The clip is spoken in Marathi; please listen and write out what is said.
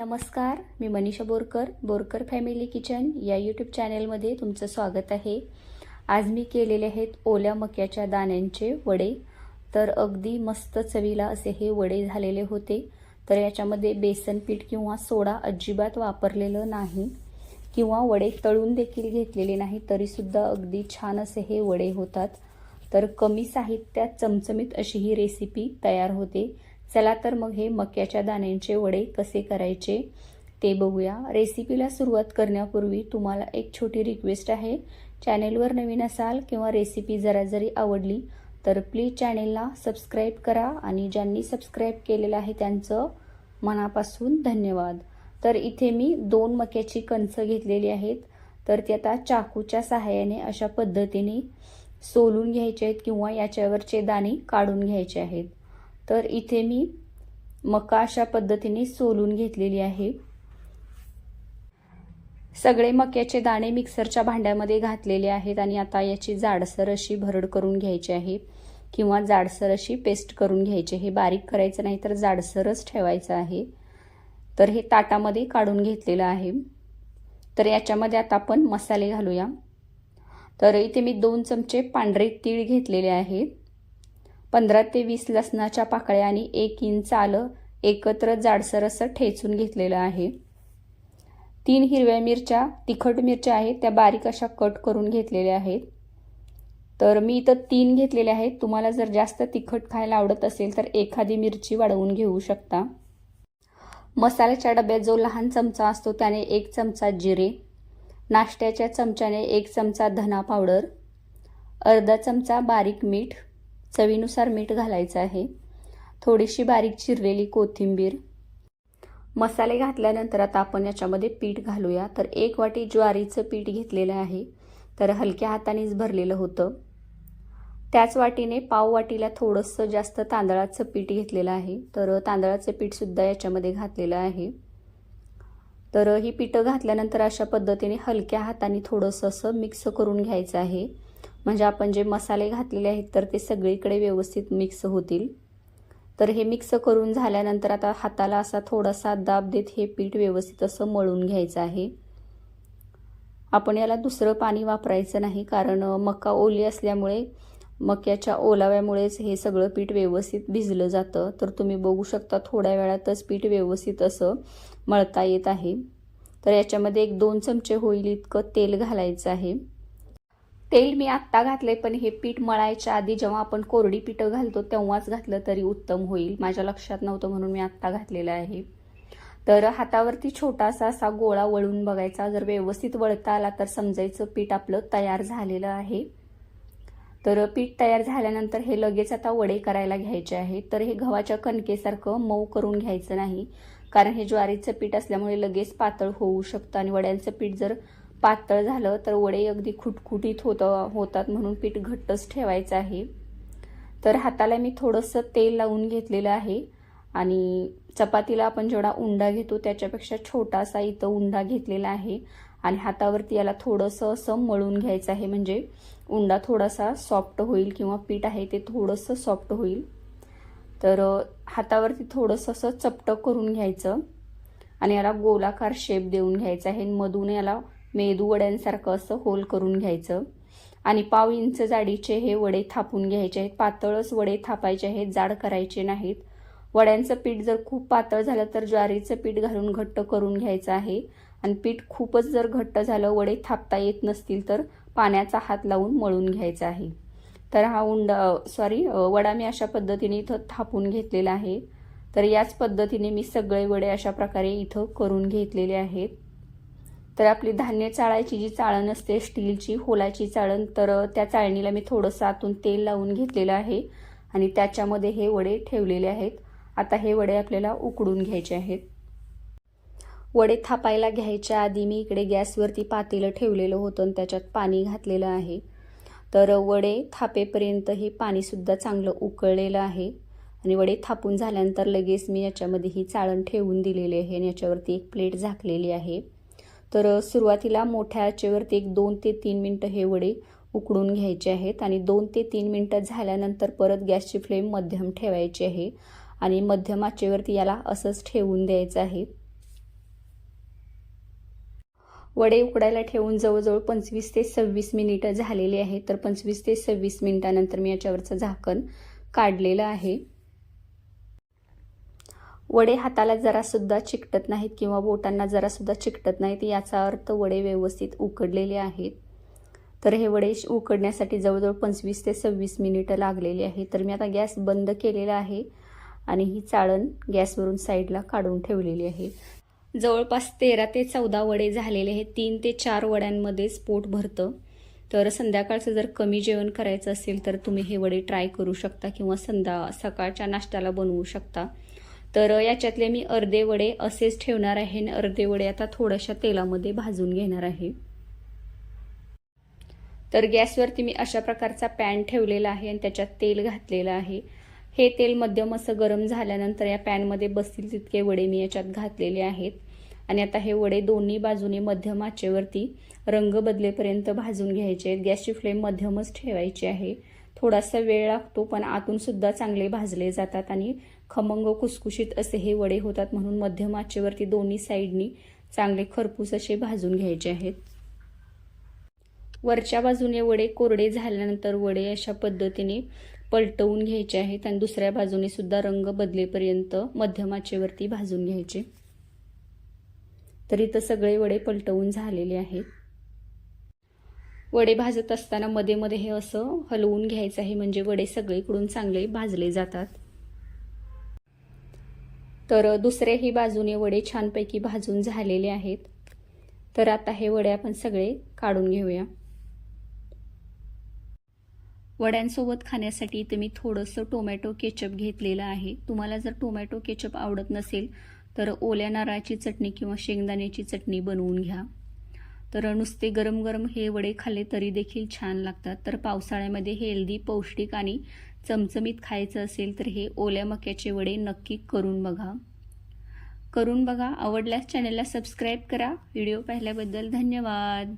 नमस्कार मी मनीषा बोरकर बोरकर फॅमिली किचन या यूट्यूब चॅनेलमध्ये तुमचं स्वागत आहे. आज मी केलेले आहेत ओल्या मक्याच्या दाण्यांचे वडे. तर अगदी मस्त चवीला असे हे वडे झालेले होते. तर याच्यामध्ये बेसन पीठ किंवा सोडा अजिबात वापरलेलं नाही. किंवा वडे तळून देखील घेतलेले नाही तरीसुद्धा अगदी छान असे हे वडे होतात. तर कमी साहित्यात चमचमीत अशी ही रेसिपी तयार होते. चला तर मग हे मक्याच्या दाण्यांचे वडे कसे करायचे ते बघूया. रेसिपीला सुरुवात करण्यापूर्वी तुम्हाला एक छोटी रिक्वेस्ट आहे. चॅनेलवर नवीन असाल किंवा रेसिपी जरा जरी आवडली तर प्लीज चॅनेलला सबस्क्राईब करा आणि ज्यांनी सबस्क्राईब केलेलं आहे त्यांचं मनापासून धन्यवाद. तर इथे मी दोन मक्याची कणसं घेतलेली आहेत. तर ती आता चाकूच्या सहाय्याने अशा पद्धतीने सोलून घ्यायचे आहेत किंवा याच्यावरचे दाणे काढून घ्यायचे आहेत. तर इथे मी मका अशा पद्धतीने सोलून घेतलेली आहे. सगळे मक्याचे दाणे मिक्सरच्या भांड्यामध्ये घातलेले आहेत आणि आता याची जाडसर अशी भरड करून घ्यायची आहे किंवा जाडसर अशी पेस्ट करून घ्यायची हे बारीक करायचं नाही तर जाडसरच ठेवायचं आहे. तर हे ताटामध्ये काढून घेतलेलं आहे. तर याच्यामध्ये आता आपण मसाले घालूया. तर इथे मी दोन चमचे पांढरे तीळ घेतलेले आहेत पंधरा ते वीस लसणाच्या पाकळ्या आणि एक इंच आलं एकत्र जाडसर असं ठेचून घेतलेलं आहे. तीन हिरव्या मिरच्या तिखट मिरच्या आहेत त्या बारीक अशा कट करून घेतलेल्या आहेत. तर मी इथं तीन घेतलेल्या आहेत. तुम्हाला जर जास्त तिखट खायला आवडत असेल तर एखादी मिरची वाढवून घेऊ शकता. मसाल्याच्या डब्यात जो लहान चमचा असतो त्याने एक चमचा जिरे नाश्त्याच्या चमच्याने एक चमचा धना पावडर अर्धा चमचा बारीक मीठ चवीनुसार मीठ घालायचं आहे. थोडीशी बारीक चिरलेली कोथिंबीर. मसाले घातल्यानंतर आता आपण याच्यामध्ये पीठ घालूया. तर एक वाटी ज्वारीचं पीठ घेतलेलं आहे. तर हलक्या हातानेच भरलेलं होतं. त्याच वाटीने पाव वाटीला थोडंसं जास्त तांदळाचं पीठ घेतलेलं आहे. तर तांदळाचं पीठसुद्धा याच्यामध्ये घातलेलं आहे. तर ही पिठं घातल्यानंतर अशा पद्धतीने हलक्या हाताने थोडंसं असं मिक्स करून घ्यायचं आहे. म्हणजे आपण जे मसाले घातलेले आहेत तर ते सगळीकडे व्यवस्थित मिक्स होतील. तर हे मिक्स करून झाल्यानंतर आता हाताला असा थोडासा दाब देत हे पीठ व्यवस्थित असं मळून घ्यायचं आहे. आपण याला दुसरं पाणी वापरायचं नाही कारण मका ओली असल्यामुळे मक्याच्या ओलाव्यामुळेच हे सगळं पीठ व्यवस्थित भिजलं जातं. तर तुम्ही बघू शकता थोड्या वेळातच पीठ व्यवस्थित असं मळता येत आहे. तर याच्यामध्ये एक दोन चमचे होईल इतकं तेल घालायचं आहे. तेल मी आत्ता घातले पण हे पीठ मळायच्या आधी जेव्हा आपण कोरडी पिठं घालतो तेव्हाच घातलं तरी उत्तम होईल. माझ्या लक्षात नव्हतं म्हणून मी आत्ता घातलेलं आहे. तर हातावरती छोटासा असा गोळा वळून बघायचा. जर व्यवस्थित वळता आला तर समजायचं पीठ आपलं तयार झालेलं आहे. तर पीठ तयार झाल्यानंतर हे लगेच आता वडे करायला घ्यायचे आहे तर हे गव्हाच्या कणकेसारखं मऊ करून घ्यायचं नाही. कारण हे ज्वारीचं पीठ असल्यामुळे लगेच पातळ होऊ शकतं आणि वड्यांचं पीठ जर पातळ झालं तर वडे अगदी खुटखुटीत होत होतात म्हणून पीठ घट्टच ठेवायचं आहे. तर हाताला मी थोडंसं तेल लावून घेतलेलं आहे आणि चपातीला आपण जेवढा उंडा घेतो त्याच्यापेक्षा छोटासा इथं उंडा घेतलेला आहे आणि हातावरती याला थोडंसं असं मळून घ्यायचं आहे. म्हणजे उंडा थोडासा सॉफ्ट होईल किंवा पीठ आहे ते थोडंसं सॉफ्ट होईल. तर हातावरती थोडंसं असं चपटं करून घ्यायचं आणि याला गोलाकार शेप देऊन घ्यायचा आहे. मधून याला मेदू वड्यांसारखं असं होल करून घ्यायचं. आणि पाव इंच जाडीचे हे वडे थापून घ्यायचे आहेत. पातळच वडे थापायचे आहेत जाड करायचे नाहीत. वड्यांचं पीठ जर खूप पातळ झालं तर ज्वारीचं पीठ घालून घट्ट करून घ्यायचं आहे. आणि पीठ खूपच जर घट्ट झालं वडे थापता येत नसतील तर पाण्याचा हात लावून मळून घ्यायचा आहे. तर हा उंडा सॉरी वडा मी अशा पद्धतीने इथं थापून घेतलेला आहे. तर याच पद्धतीने मी सगळे वडे अशा प्रकारे इथं करून घेतलेले आहेत. तर आपली धान्य चाळायची जी चाळण असते स्टीलची होलाची चाळण तर त्या चाळणीला मी थोडंसं आतून तेल लावून घेतलेलं आहे आणि त्याच्यामध्ये हे वडे ठेवलेले आहेत. आता हे वडे आपल्याला उकडून घ्यायचे आहेत. वडे थापायला घ्यायच्या आधी मी इकडे गॅसवरती पातेलं ठेवलेलं होतं आणि त्याच्यात पाणी घातलेलं आहे. तर वडे थापेपर्यंत हे पाणीसुद्धा चांगलं उकळलेलं आहे आणि वडे थापून झाल्यानंतर लगेच मी याच्यामध्ये ही चाळण ठेवून दिलेली आहे आणि याच्यावरती एक प्लेट झाकलेली आहे. तर सुरुवातीला मोठ्या आचेवरती एक दोन ते तीन मिनटं हे वडे उकडून घ्यायचे आहेत आणि दोन ते तीन मिनटं झाल्यानंतर परत गॅसची फ्लेम मध्यम ठेवायची आहे आणि मध्यम आचेवरती याला असंच ठेवून द्यायचं आहे. वडे उकडायला ठेवून जवळजवळ पंचवीस ते सव्वीस मिनिटं झालेली आहे. तर पंचवीस ते सव्वीस मिनिटानंतर मी याच्यावरचं झाकण काढलेलं आहे. वडे हाताला जरासुद्धा चिकटत नाहीत किंवा बोटांना जरासुद्धा चिकटत नाहीत याचा अर्थ वडे व्यवस्थित उकडलेले आहेत. तर हे वडे उकडण्यासाठी जवळजवळ पंचवीस ते सव्वीस मिनिटं लागलेली आहे तर मी आता गॅस बंद केलेला आहे आणि ही चाळण गॅसवरून साईडला काढून ठेवलेली आहे. जवळपास तेरा ते चौदा वडे झालेले आहेत. तीन ते चार वड्यांमध्येच पोट भरतं. तर संध्याकाळचं जर कमी जेवण करायचं असेल तर तुम्ही हे वडे ट्राय करू शकता किंवा संध्या सकाळच्या नाश्त्याला बनवू शकता. तर याच्यातले मी अर्धे वडे असेच ठेवणार आहे आणि अर्धे वडे आता थोड्याशा तेलामध्ये भाजून घेणार आहे. तर गॅसवरती मी अशा प्रकारचा पॅन ठेवलेला आहे आणि त्याच्यात तेल घातलेलं आहे. हे तेल मध्यम असं गरम झाल्यानंतर या पॅनमध्ये बसतील तितके वडे मी याच्यात घातलेले आहेत. आणि आता हे वडे दोन्ही बाजूने मध्यम आचेवरती रंग बदलेपर्यंत भाजून घ्यायचे आहेत. गॅसची फ्लेम मध्यमच ठेवायची आहे. थोडासा वेळ लागतो पण आतून सुद्धा चांगले भाजले जातात आणि खमंग कुसकुशीत असे हे वडे होतात म्हणून मध्यम आचेवरती दोन्ही साईडनी चांगले खरपूस असे भाजून घ्यायचे आहेत. वरच्या बाजूने वडे कोरडे झाल्यानंतर वडे अशा पद्धतीने पलटवून घ्यायचे आहेत आणि दुसऱ्या बाजूने सुद्धा रंग बदलेपर्यंत मध्यम आचेवरती भाजून घ्यायचे. तर इथं सगळे वडे पलटवून झालेले आहेत. वडे भाजत असताना मध्ये मध्ये हे असं हलवून घ्यायचं आहे म्हणजे वडे सगळीकडून चांगले भाजले जातात. तर दुसऱ्याही बाजूने वडे छानपैकी भाजून झालेले आहेत. तर आता हे वडे आपण सगळे काढून घेऊया. वड्यांसोबत खाण्यासाठी इथे मी थोडंसं टोमॅटो केचप घेतलेलं आहे. तुम्हाला जर टोमॅटो केचप आवडत नसेल तर ओल्या नारळाची चटणी किंवा शेंगदाण्याची चटणी बनवून घ्या. तर नुसते गरम गरम हे वडे खाल्ले तरी देखील छान लागतात. तर पावसाळ्यामध्ये हेल्दी पौष्टिक आणि चमचमीत खायचं असेल तर हे ओल्या मक्याचे वडे नक्की करून बघा. करून बघा. आवडल्यास चॅनलला सबस्क्राईब करा. व्हिडिओ पाहिल्याबद्दल धन्यवाद.